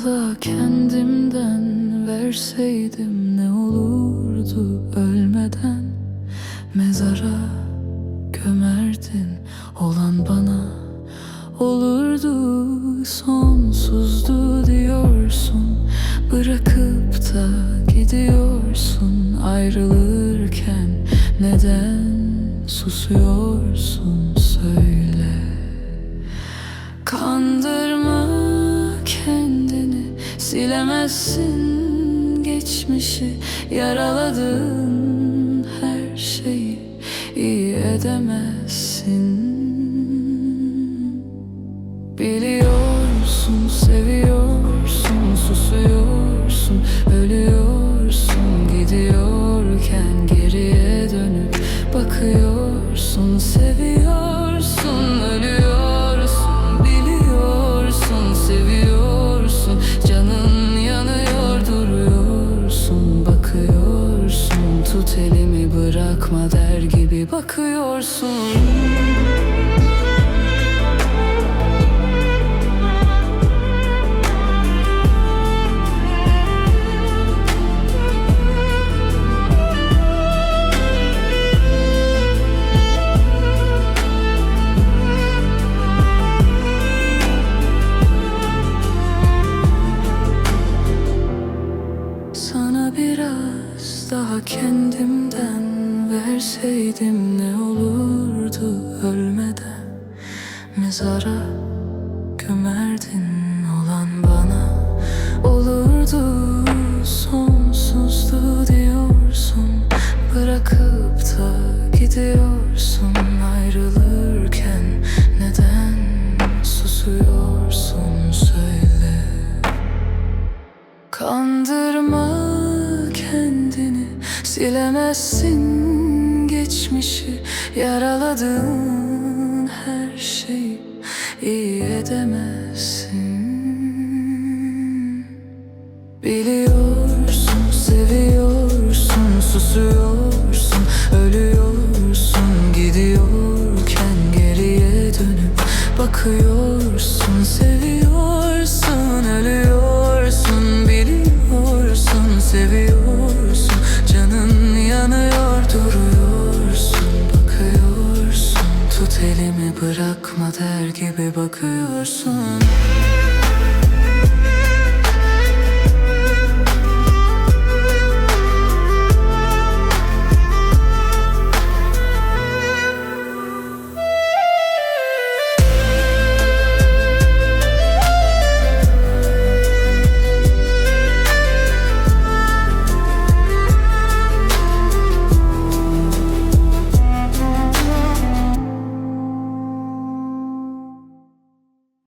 asla kendimden verseydim ne olurdu ölmeden? Mezara gömerdin olan bana olurdu sonsuzdu diyorsun. Bırakıp da gidiyorsun ayrılırken neden susuyorsun Silemezsin geçmişi Yaraladığın her şeyi iyi edemezsin. Biliyorsun, seviyorsun, susuyorsun, ölüyorsun Gidiyorken geriye dönüp bakıyorsun bırakma der gibi bakıyorsun. Sana biraz daha kendimden verseydim ne olurdu ölmeden Mezara gömerdin olan bana olurdu sonsuzdu diyorsun Bırakıp da gidiyorsun ayrılırken neden susuyorsun söyle. Kandırma kendini Silemezsin geçmişi Yaraladığın her şeyi iyi edemezsin. Biliyorsun, Kader gibi bakıyorsun.